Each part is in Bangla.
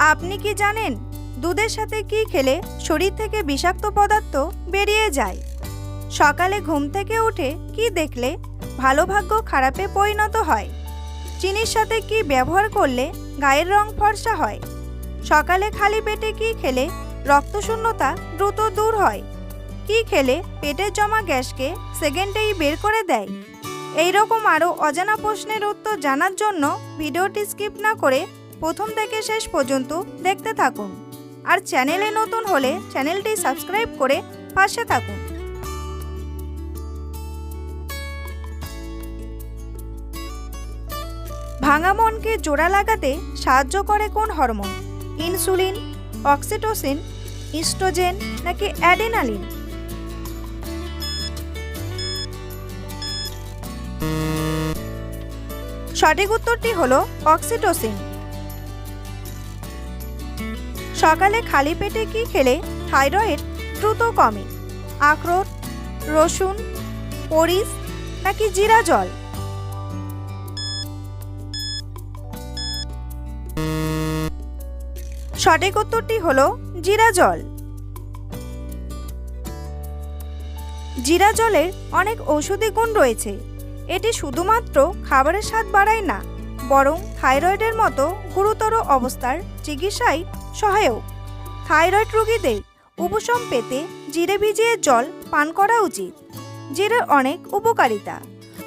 আপনি কি জানেন দুধের সাথে কি খেলে শরীর থেকে বিষাক্ত পদার্থ বেরিয়ে যায়? সকালে ঘুম থেকে উঠে কি দেখলে ভালো ভাগ্য খারাপে পরিণত হয়? চিনির সাথে কি ব্যবহার করলে গায়ের রং ফর্সা হয়? সকালে খালি পেটে কি খেলে রক্তশূন্যতা দ্রুত দূর হয়? কি খেলে পেটের জমা গ্যাসকে সেকেন্ডেই বের করে দেয়? এই রকম আরও অজানা প্রশ্নের উত্তর জানার জন্য ভিডিওটি স্কিপ না করে প্রথম থেকে শেষ পর্যন্ত দেখতে থাকুন। আর চ্যানেলে নতুন হলে চ্যানেলটি সাবস্ক্রাইব করে পাশে থাকুন। ভাঙা মনকে জোড়া লাগাতে সাহায্য করে কোন হরমোন? ইনসুলিন, অক্সিটোসিন, ইস্ট্রোজেন নাকি অ্যাডেনালিন? সঠিক উত্তরটি হলো অক্সিটোসিন। সকালে খালি পেটে কি খেলে থাইরয়েড দ্রুত কমে? আখরোট, রসুন, পরিস নাকি জিরা জল? সঠিক উত্তরটি হলো জিরা জল। জিরা জলের অনেক ঔষধি গুণ রয়েছে। এটি শুধুমাত্র খাবারের স্বাদ বাড়ায় না বরং থাইরয়েডের মতো গুরুতর অবস্থার চিকিৎসায় সহায়ক। থাইরয়েড রোগীদের উপশম পেতে জিরে ভিজিয়ে জল পান করা উচিত। জিরের অনেক উপকারিতা।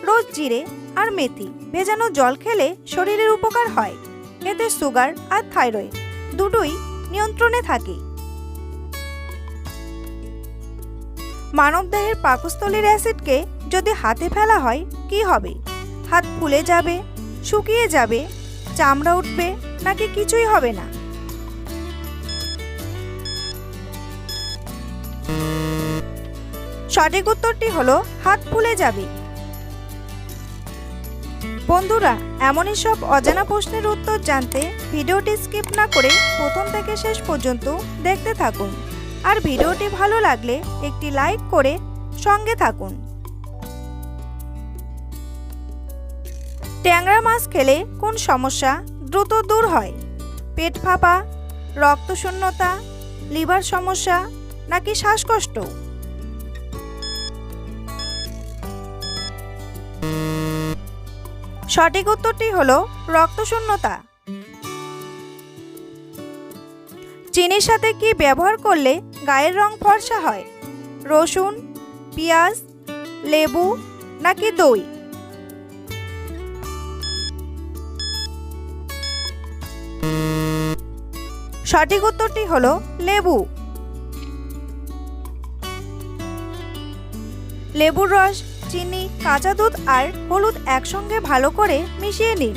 রোজ জিরে আর মেথি ভেজানো জল খেলে শরীরের উপকার হয়। এতে সুগার আর থাইরয়েড দুটোই নিয়ন্ত্রণে থাকে। মানবদেহের পাকস্থলীর অ্যাসিডকে যদি হাতে ফেলা হয়, কি হবে? হাত ফুলে যাবে শুকিয়ে যাবে, চামড়া উঠবে নাকি কিছুই হবে না। সঠিক উত্তরটি হলো, হাত ফুলে যাবে। বন্ধুরা, এমনই সব অজানা প্রশ্নের উত্তর জানতে ভিডিওটি স্কিপ না করে প্রথম থেকে শেষ পর্যন্ত দেখতে থাকুন। আর ভিডিওটি ভালো লাগলে একটি লাইক করে সঙ্গে থাকুন। ট্যাংরা মাছ খেলে কোন সমস্যা? দ্রুত দূর হয়। পেট ফাঁপা, রক্তশূন্যতা, লিভার সমস্যা নাকি শ্বাসকষ্ট? সঠিক উত্তরটি হলো রক্তশূন্যতা। চিনির সাথে কি ব্যবহার করলে গায়ের রং ফর্সা হয়? রসুন, পেঁয়াজ, লেবু নাকি দই? সঠিক উত্তরটি হলো লেবু। লেবুর রস, চিনি, কাঁচা দুধ আর হলুদ একসঙ্গে ভালো করে মিশিয়ে নিন।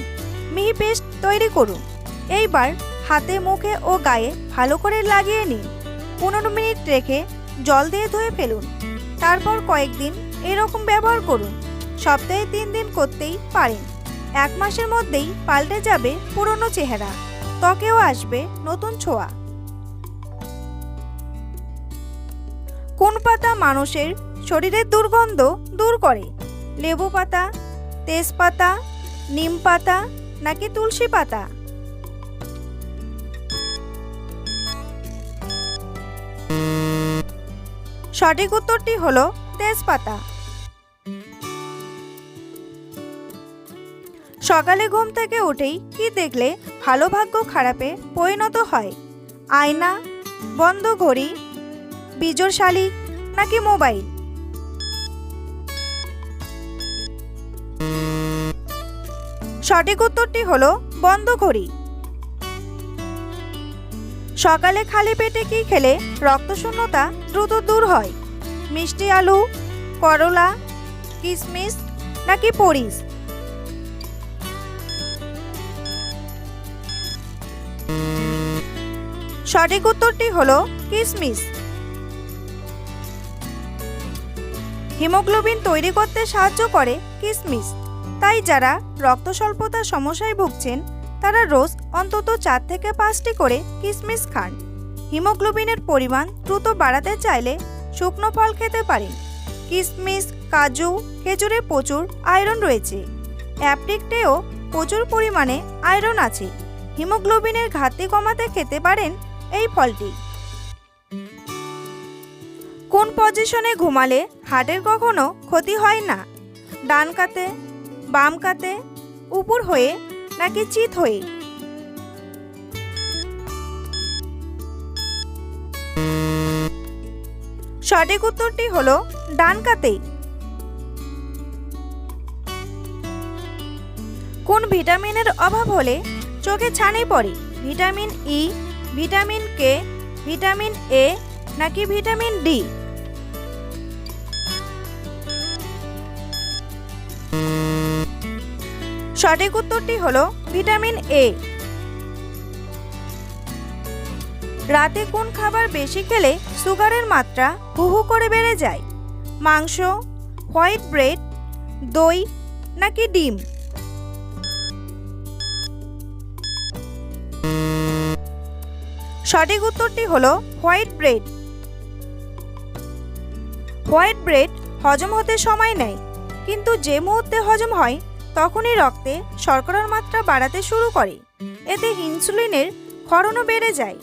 মিহি পেস্ট তৈরি করুন। এইবার হাতে, মুখে ও গায়ে ভালো করে লাগিয়ে নিন। পনেরো মিনিট রেখে জল দিয়ে ধুয়ে ফেলুন। তারপর কয়েকদিন এরকম ব্যবহার করুন। সপ্তাহে তিন দিন করতেই পারেন। এক মাসের মধ্যেই পাল্টে যাবে পুরনো চেহারা। ত্বকেও আসবে নতুন ছোঁয়া। কোন পাতা মানুষের শরীরের দুর্গন্ধ দূর করে? লেবু পাতা, তেজপাতা, নিম পাতা নাকি তুলসী পাতা? সঠিক উত্তরটি হল তেজপাতা। সকালে ঘুম থেকে উঠেই কি দেখলে? ভালো ভাগ্য খারাপে পরিণত হয়। আয়না, বন্ধ ঘড়ি বিজোর শালিক নাকি মোবাইল? সঠিক উত্তরটি হলো বন্ধ ঘড়ি। সকালে খালি পেটে কি খেলে রক্তশূন্যতা দ্রুত দূর হয়? মিষ্টি আলু, করলা কিশমিশ নাকি পরিস? সঠিক উত্তরটি হলো কিশমিশ হিমোগ্লোবিন তৈরি করতে সাহায্য করে কিশমিশ তাই যারা রক্ত স্বল্পতার সমস্যায় ভুগছেন, তারা রোজ অন্তত চার থেকে পাঁচটি করে কিশমিশ খান। হিমোগ্লোবিনের পরিমাণ দ্রুত বাড়াতে চাইলে শুকনো ফল খেতে পারেন। কিশমিশ কাজু, খেজুরে প্রচুর আয়রন রয়েছে। অ্যাপ্রিকটেও প্রচুর পরিমাণে আয়রন আছে। হিমোগ্লোবিনের ঘাটতি কমাতে খেতে পারেন এই ফলটি। কোন পজিশনে ঘুমালে হার্টের কখনো ক্ষতি হয় না? ডান কাতে, বাম কাতে, উপর হয়ে নাকি চিত হয়ে? সঠিক উত্তরটি হলো ডান কাতেই কোন ভিটামিনের অভাব হলে চোখে ছানি পড়ে? Vitamin E vitamin K, vitamin A, নাকি ভিটামিন ডি? সঠিক উত্তরটি হলো ভিটামিন এ। রাতে কোন খাবার বেশি খেলে সুগারের মাত্রা হু হু করে বেড়ে যায়? মাংস, হোয়াইট ব্রেড, দই, নাকি ডিম? সঠিক উত্তরটি হলো হোয়াইট ব্রেড। হোয়াইট ব্রেড হজম হতে সময় নেয়, কিন্তু যে মুহূর্তে হজম হয়, তখনই রক্তে শর্করার মাত্রা বাড়াতে শুরু করে। এতে ইনসুলিনের ক্ষরণও বেড়ে যায়।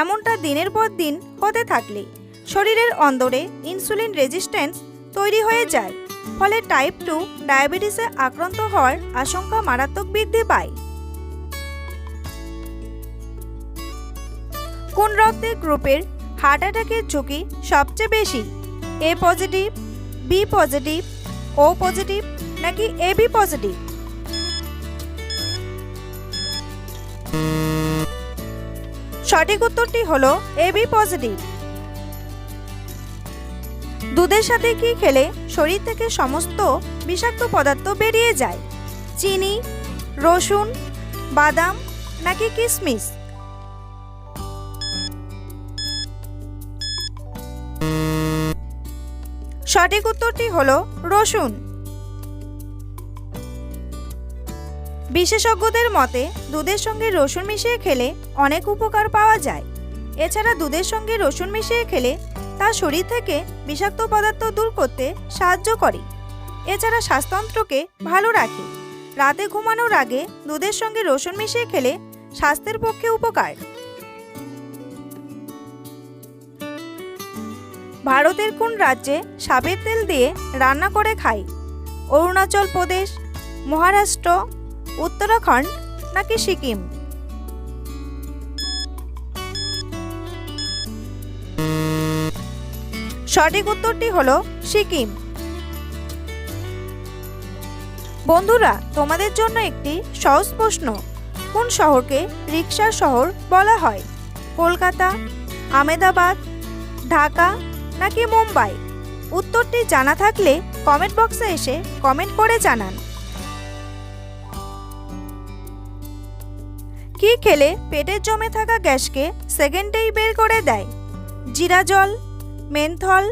এমনটা দিনের পর দিন হতে থাকলে শরীরের অন্দরে ইনসুলিন রেজিস্ট্যান্স তৈরি হয়ে যায়, ফলে টাইপ টু ডায়াবেটিসে আক্রান্ত হওয়ার আশঙ্কা মারাত্মক বৃদ্ধি পায়। কোন রক্তের গ্রুপের হার্ট অ্যাটাকের ঝুঁকি সবচেয়ে বেশি? A positive, B positive, O positive, নাকি এ বি পজিটিভ? সঠিক উত্তরটি হলো এ বি পজিটিভ। দুধের সাথে কি খেলে শরীর থেকে সমস্ত বিষাক্ত পদার্থ বেরিয়ে যায়? চিনি, রসুন, বাদাম, নাকি কিশমিশ সঠিক উত্তরটি হলো রসুন। বিশেষজ্ঞদের মতে, দুধের সঙ্গে রসুন মিশিয়ে খেলে অনেক উপকার পাওয়া যায়। এছাড়া দুধের সঙ্গে রসুন মিশিয়ে খেলে তা শরীর থেকে বিষাক্ত পদার্থ দূর করতে সাহায্য করে। এছাড়া শ্বাসতন্ত্রকে ভালো রাখে। রাতে ঘুমানোর আগে দুধের সঙ্গে রসুন মিশিয়ে খেলে স্বাস্থ্যের পক্ষে উপকার। ভারতের কোন রাজ্যে সাপের তেল দিয়ে রান্না করে খায়? অরুণাচল প্রদেশ, মহারাষ্ট্র, উত্তরাখণ্ড নাকি সিকিম? সঠিক উত্তরটি হলো সিকিম। বন্ধুরা, তোমাদের জন্য একটি সহজ প্রশ্ন। কোন শহরকে রিক্সার শহর বলা হয়? কলকাতা, আমেদাবাদ, ঢাকা নাকি মুম্বাই? উত্তরটি জানা থাকলে কমেন্ট বক্সে এসে কমেন্ট করে জানান। কি খেলে পেটের জমে থাকা গ্যাসকে সেকেন্ডেই বের করে দেয়? জিরা জল, মেন্থল,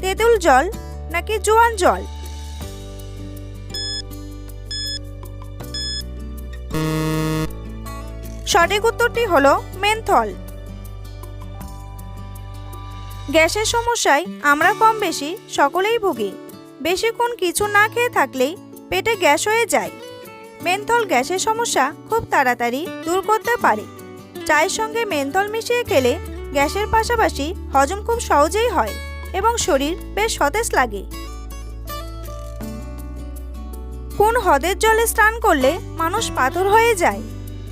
তেঁতুল জল নাকি জোয়ান জল? সঠিক উত্তরটি হলো মেন্থল। গ্যাসের সমস্যায় আমরা কম বেশি সকলেই ভুগি। বেশিক্ষণ কিছু না খেয়ে থাকলেই পেটে গ্যাস হয়ে যায়। মেন্থল গ্যাসের সমস্যা খুব তাড়াতাড়ি দূর করতে পারে। চায়ের সঙ্গে মেন্থল মিশিয়ে খেলে গ্যাসের পাশাপাশি হজম খুব সহজেই হয় এবং শরীর বেশ সতেজ লাগে। কোন হ্রদের জলে স্নান করলে মানুষ পাথর হয়ে যায়।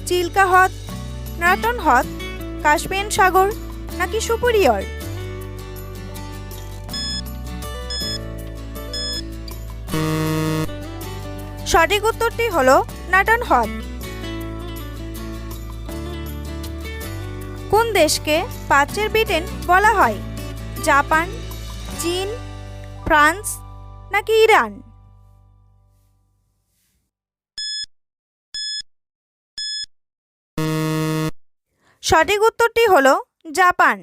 চিল্কা হ্রদ, নাটন হ্রদ, কাশ্মীর সাগর নাকি সুপুরিয়র সঠিক উত্তরটি হলো নাটন হ্রদ কোন দেশকে পাত্রের ব্রিটেন বলা হয়? জাপান, চীন, ফ্রান্স নাকি ইরান? সঠিক উত্তরটি হলো জাপান।